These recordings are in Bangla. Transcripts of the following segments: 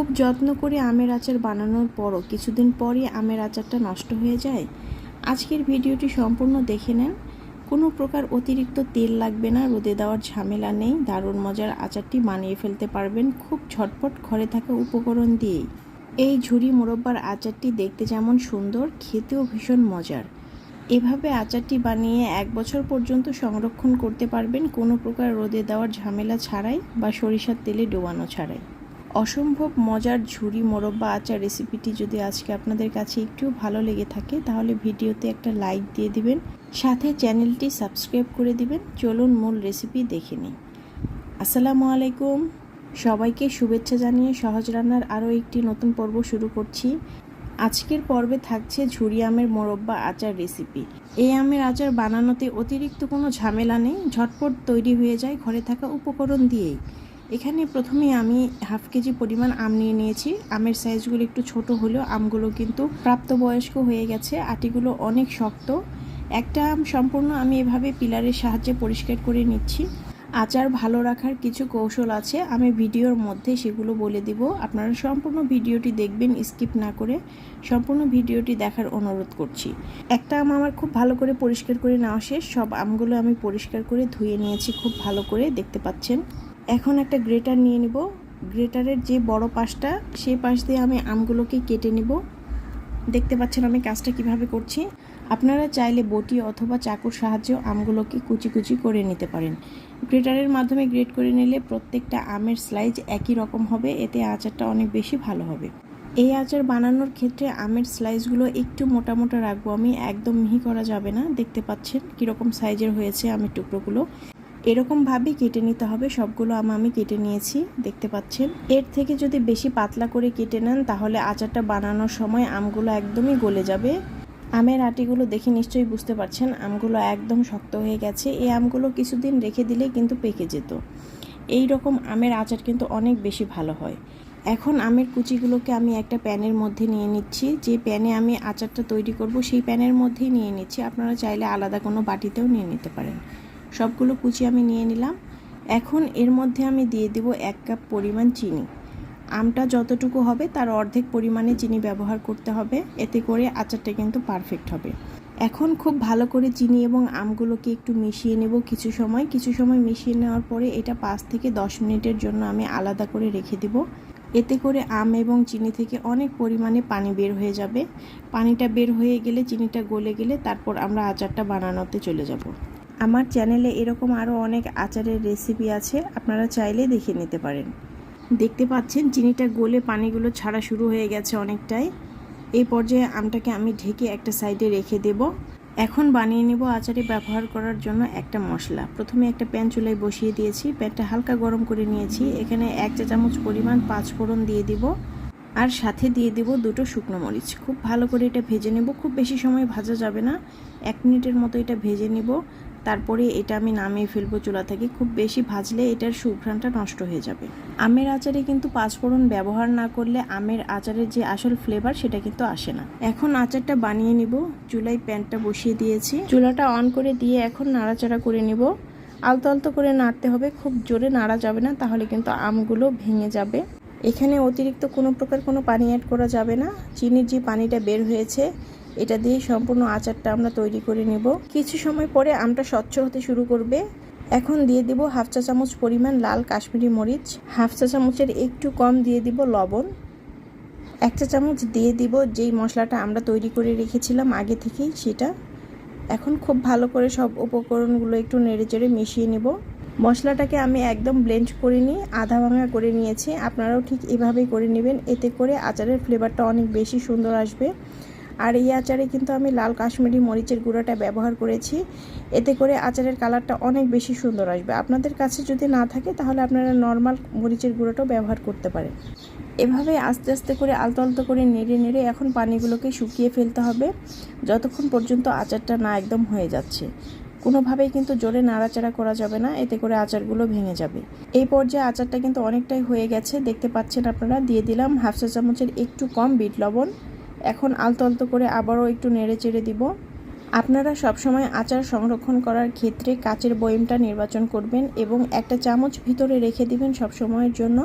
খুব যত্ন করে আমের আচার বানানোর পরও কিছুদিন পরই আমের আচারটা নষ্ট হয়ে যায়। আজকের ভিডিওটি সম্পূর্ণ দেখে নেন। কোনো প্রকার অতিরিক্ত তেল লাগবে না, রোদে দেওয়ার ঝামেলা নেই। দারুণ মজার আচারটি বানিয়ে ফেলতে পারবেন খুব ঝটপট ঘরে থাকা উপকরণ দিয়েই। এই ঝুরি মোরব্বার আচারটি দেখতে যেমন সুন্দর, খেতেও ভীষণ মজার। এভাবে আচারটি বানিয়ে এক বছর পর্যন্ত সংরক্ষণ করতে পারবেন কোনো প্রকার রোদে দেওয়ার ঝামেলা ছাড়াই বা সরিষার তেলে ডোবানো ছাড়াই। অসম্ভব মজার ঝুরি মোরব্বা আচার রেসিপিটি যদি আজকে আপনাদের কাছে একটু ভালো লেগে থাকে, তাহলে ভিডিওতে একটা লাইক দিয়ে দিবেন, সাথে চ্যানেলটি সাবস্ক্রাইব করে দিবেন। চলুন মূল রেসিপি দেখে নিই। আসসালামু আলাইকুম। সবাইকে শুভেচ্ছা জানিয়ে সহজ রান্নার আরও একটি নতুন পর্ব শুরু করছি। আজকের পর্বে থাকছে ঝুরি আমের মোরব্বা আচার রেসিপি এই আমের আচার বানানোতে অতিরিক্ত কোনো ঝামেলা নেই, ঝটপট তৈরি হয়ে যায় ঘরে থাকা উপকরণ দিয়েই। এখানে প্রথমে আমি হাফ কেজি পরিমাণ আম নিয়ে নিয়েছি। আমের সাইজগুলো একটু ছোট হলেও আমগুলো কিন্তু প্রাপ্তবয়স্ক হয়ে গেছে, আটিগুলো অনেক শক্ত। একটা আম সম্পূর্ণ আমি এভাবে পিলারের সাহায্যে পরিষ্কার করে নিচ্ছি। আচার ভালো রাখার কিছু কৌশল আছে, আমি ভিডিওর মধ্যে সেগুলো বলে দিব। আপনারা সম্পূর্ণ ভিডিওটি দেখবেন, স্কিপ না করে সম্পূর্ণ ভিডিওটি দেখার অনুরোধ করছি। একটা আম আমার খুব ভালো করে পরিষ্কার করে নেওয়া শেষ। সব আমগুলো আমি পরিষ্কার করে ধুয়ে নিয়েছি, খুব ভালো করে, দেখতে পাচ্ছেন। এখন একটা গ্রেটার নিয়ে নিব। গ্রেটারের যে বড় পাশটা, সেই পাশ দিয়ে আমি আমগুলোকে কেটে নিব। দেখতে পাচ্ছেন আমি কাজটা কীভাবে করছি। আপনারা চাইলে বটি অথবা চাকুর সাহায্যেও আমগুলোকে কুচি কুচি করে নিতে পারেন। গ্রেটারের মাধ্যমে গ্রেট করে নিলে প্রত্যেকটা আমের স্লাইজ একই রকম হবে, এতে আচারটা অনেক বেশি ভালো হবে। এই আচার বানানোর ক্ষেত্রে আমের স্লাইসগুলো একটু মোটা মোটা রাখব আমি, একদম মিহি করা যাবে না। দেখতে পাচ্ছেন কীরকম সাইজের হয়েছে আমের টুকরোগুলো। এরকমভাবেই কেটে নিতে হবে। সবগুলো আম আমি কেটে নিয়েছি, দেখতে পাচ্ছেন। এর থেকে যদি বেশি পাতলা করে কেটে নেন, তাহলে আচারটা বানানোর সময় আমগুলো একদমই গলে যাবে। আমের আটিগুলো দেখে নিশ্চয়ই বুঝতে পারছেন, আমগুলো একদম শক্ত হয়ে গেছে। এই আমগুলো কিছুদিন রেখে দিলে কিন্তু পেকে যেত। এই রকম আমের আচার কিন্তু অনেক বেশি ভালো হয়। এখন আমের কুচিগুলোকে আমি একটা প্যানের মধ্যে নিয়ে নিচ্ছি। যে প্যানে আমি আচারটা তৈরি করব, সেই প্যানের মধ্যেই নিয়ে নিচ্ছি। আপনারা চাইলে আলাদা কোনো বাটিতেও নিয়ে নিতে পারেন। সবগুলো কুচি আমি নিয়ে নিলাম। এখন এর মধ্যে আমি দিয়ে দেব এক কাপ পরিমাণ চিনি। আমটা যতটুকু হবে তার অর্ধেক পরিমাণে চিনি ব্যবহার করতে হবে। এতে করে আচারটা কিন্তু পারফেক্ট হবে। এখন খুব ভালো করে চিনি এবং আমগুলোকে একটু মিশিয়ে নেব কিছু সময়। কিছু সময় মিশিয়ে নেওয়ার পরে এটা পাঁচ থেকে দশ মিনিটের জন্য আমি আলাদা করে রেখে দেব। এতে করে আম এবং চিনি থেকে অনেক পরিমাণে পানি বের হয়ে যাবে। পানিটা বের হয়ে গেলে, চিনিটা গলে গেলে তারপর আমরা আচারটা বানানোতে চলে যাব। আমার চ্যানেলে এরকম আরও অনেক আচারের রেসিপি আছে, আপনারা চাইলে দেখে নিতে পারেন। দেখতে পাচ্ছেন, চিনিটা গলে পানিগুলো ছাড়া শুরু হয়ে গেছে অনেকটাই। এই পর্যায়ে আমটাকে আমি ঢেকে একটা সাইডে রেখে দেব। এখন বানিয়ে নেব আচারে ব্যবহার করার জন্য একটা মশলা। প্রথমে একটা প্যান চুলায় বসিয়ে দিয়েছি, প্যানটা হালকা গরম করে নিয়েছি। এখানে এক চা চামচ পরিমাণ পাঁচ ফোড়ন দিয়ে দিব। আর সাথে দিয়ে দেব দুটো শুকনো মরিচ। খুব ভালো করে এটা ভেজে নেব, খুব বেশি সময় ভাজা যাবে না। এক মিনিটের মতো এটা ভেজে নেব। তারপরে এটা আমি নামিয়ে ফেলব চুলা থেকে। খুব বেশি ভাজলে এটার সুঘ্রাণটা নষ্ট হয়ে যাবে। আমের আচারে কিন্তু পাঁচফোড়ন ব্যবহার না করলে আমের আচারের যে আসল ফ্লেভার সেটা কিন্তু আসে না। এখন আচারটা বানিয়ে নিব। চুলায় প্যানটা বসিয়ে দিয়েছি। চুলাটা অন করে দিয়ে এখন নাড়াচাড়া করে নিব। আলতো আলতো করে নাড়তে হবে। খুব জোরে নাড়া যাবে না, তাহলে কিন্তু আমগুলো ভেঙে যাবে। এখানে অতিরিক্ত কোনো প্রকার কোনো পানি অ্যাড করা যাবে না। চিনির যে পানিটা বের হয়েছে এটা দিয়ে সম্পূর্ণ আচারটা আমরা তৈরি করে নেব। কিছু সময় পরে আমটা স্বচ্ছ হতে শুরু করবে। এখন দিয়ে দিব হাফ চা চামচ পরিমাণ লাল কাশ্মীরি মরিচ, হাফ চা চামচের একটু কম দিয়ে দিব লবণ। এক চা চামচ দিয়ে দিব যেই মশলাটা আমরা তৈরি করে রেখেছিলাম আগে থেকেই সেটা। এখন খুব ভালো করে সব উপকরণগুলো একটু নেড়ে চেড়ে মিশিয়ে নেব। মশলাটাকে আমি একদম ব্লেন্ড করে নিয়ে আধা ভাঙা করে নিয়েছি। আপনারাও ঠিক এভাবেই করে নেবেন। এতে করে আচারের ফ্লেভারটা অনেক বেশি সুন্দর আসবে। আর এই আচারে কিন্তু আমি লাল কাশ্মীরি মরিচের গুঁড়োটা ব্যবহার করেছি। এতে করে আচারের কালারটা অনেক বেশি সুন্দর আসবে। আপনাদের কাছে যদি না থাকে, তাহলে আপনারা নর্মাল মরিচের গুঁড়োটাও ব্যবহার করতে পারেন। এভাবে আস্তে আস্তে করে আলতো আলতো করে নেড়ে নেড়ে এখন পানিগুলোকে শুকিয়ে ফেলতে হবে। যতক্ষণ পর্যন্ত আচারটা না একদম হয়ে যাচ্ছে। কোনোভাবেই কিন্তু জোরে নাড়াচাড়া করা যাবে না, এতে করে আচারগুলো ভেঙে যাবে। এই পর্যায়ে আচারটা কিন্তু অনেকটাই হয়ে গেছে। দেখতে পাচ্ছেন আপনারা, দিয়ে দিলাম হাফ চা চামচের একটু কম বিট লবণ। এখন আলতো আলতো করে আবারও একটু নেড়ে চেড়ে দিব। আপনারা সবসময় আচার সংরক্ষণ করার ক্ষেত্রে কাচের বয়মটা নির্বাচন করবেন এবং একটা চামচ ভিতরে রেখে দিবেন সব সময়ের জন্য,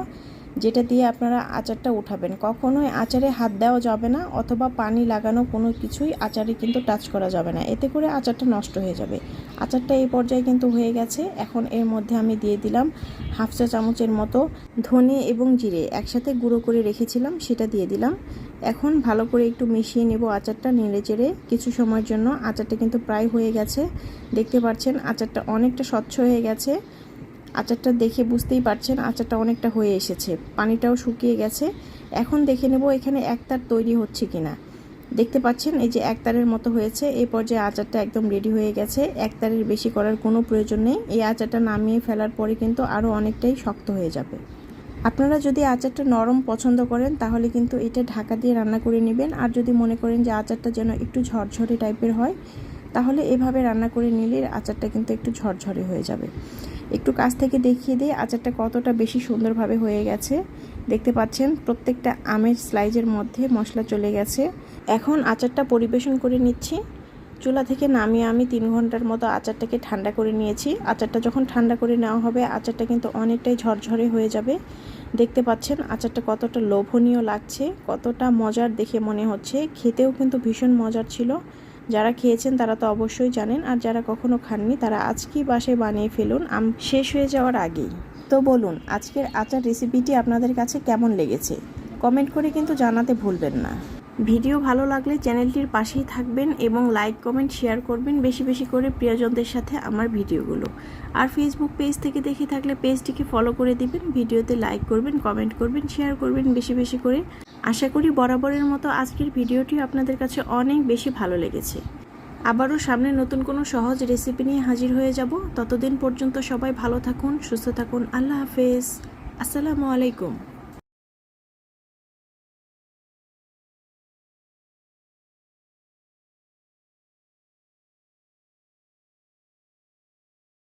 যেটা দিয়ে আপনারা আচারটা উঠাবেন। কখনোই আচারে হাত দেওয়া যাবে না অথবা পানি লাগানো কোনো কিছুই আচারে কিন্তু টাচ করা যাবে না। এতে করে আচারটা নষ্ট হয়ে যাবে। আচারটা এই পর্যায়ে কিন্তু হয়ে গেছে। এখন এর মধ্যে আমি দিয়ে দিলাম হাফ চা চামচের মতো ধনে এবং জিরে। একসাথে গুঁড়ো করে রেখেছিলাম, সেটা দিয়ে দিলাম। এখন ভালো করে একটু মিশিয়ে নেব আচারটা নেড়ে চেড়ে। কিছু সময়ের জন্য আচারটা কিন্তু প্রায় হয়ে গেছে। দেখতে পাচ্ছেন, আচারটা অনেকটা স্বচ্ছ হয়ে গেছে। আচারটা দেখে বুঝতেই পারছেন আচারটা অনেকটা হয়ে এসেছে। পানিটাও শুকিয়ে গেছে। এখন দেখে নেব এখানে একতার তৈরি হচ্ছে কিনা। দেখতে পাচ্ছেন, এই যে একতারের মতো হয়েছে। এই পর্যায়ে আচারটা একদম রেডি হয়ে গেছে। একতারের বেশি করার কোনো প্রয়োজন নেই। এই আচারটা নামিয়ে ফেলার পরে কিন্তু আরও অনেকটাই শক্ত হয়ে যাবে। আপনারা যদি আচারটা নরম পছন্দ করেন, তাহলে কিন্তু এটা ঢাকা দিয়ে রান্না করে নেবেন। আর যদি মনে করেন যে আচারটা যেন একটু ঝরঝরে টাইপের হয়, তাহলে এভাবে রান্না করে নিলে আচারটা কিন্তু একটু ঝরঝরে হয়ে যাবে। একটু কাছ থেকে দেখিয়ে দিয়ে আচারটা কতটা বেশি সুন্দরভাবে হয়ে গেছে। দেখতে পাচ্ছেন, প্রত্যেকটা আমের স্লাইজের মধ্যে মশলা চলে গেছে। এখন আচারটা পরিবেশন করে নিচ্ছি। চুলা থেকে নামিয়ে আমি তিন ঘণ্টার মতো আচারটাকে ঠান্ডা করে নিয়েছি। আচারটা যখন ঠান্ডা করে নেওয়া হবে, আচারটা কিন্তু অনেকটাই ঝরঝরে হয়ে যাবে। দেখতে পাচ্ছেন আচারটা কতটা লোভনীয় লাগছে, কতটা মজার দেখে মনে হচ্ছে। খেতেও কিন্তু ভীষণ মজার ছিল। যারা খেয়েছেন তারা তো অবশ্যই জানেন, আর যারা কখনো খাননি তারা আজকেই বাসায় বানিয়ে ফেলুন। আম শেষ হয়ে যাওয়ার আগেই। তো বলুন, আজকের আচার রেসিপিটি আপনাদের কাছে কেমন লেগেছে? কমেন্ট করে কিন্তু জানাতে ভুলবেন না। ভিডিও ভালো লাগলে চ্যানেলটির পাশেই থাকবেন এবং লাইক, কমেন্ট, শেয়ার করবেন বেশি বেশি করে প্রিয়জনদের সাথে আমার ভিডিওগুলো। আর ফেসবুক পেজ থেকে দেখে থাকলে পেজটিকে ফলো করে দিবেন, ভিডিওতে লাইক করবেন কমেন্ট করবেন শেয়ার করবেন বেশি বেশি করে। আশা করি বরাবরের মতো আজকের ভিডিওটি আপনাদের কাছে অনেক বেশি ভালো লেগেছে। আবারও সামনে নতুন কোনো সহজ রেসিপি নিয়ে হাজির হয়ে যাব। ততদিন পর্যন্ত সবাই ভালো থাকুন, সুস্থ থাকুন। আল্লাহ হাফেজ। আসসালামু আলাইকুম।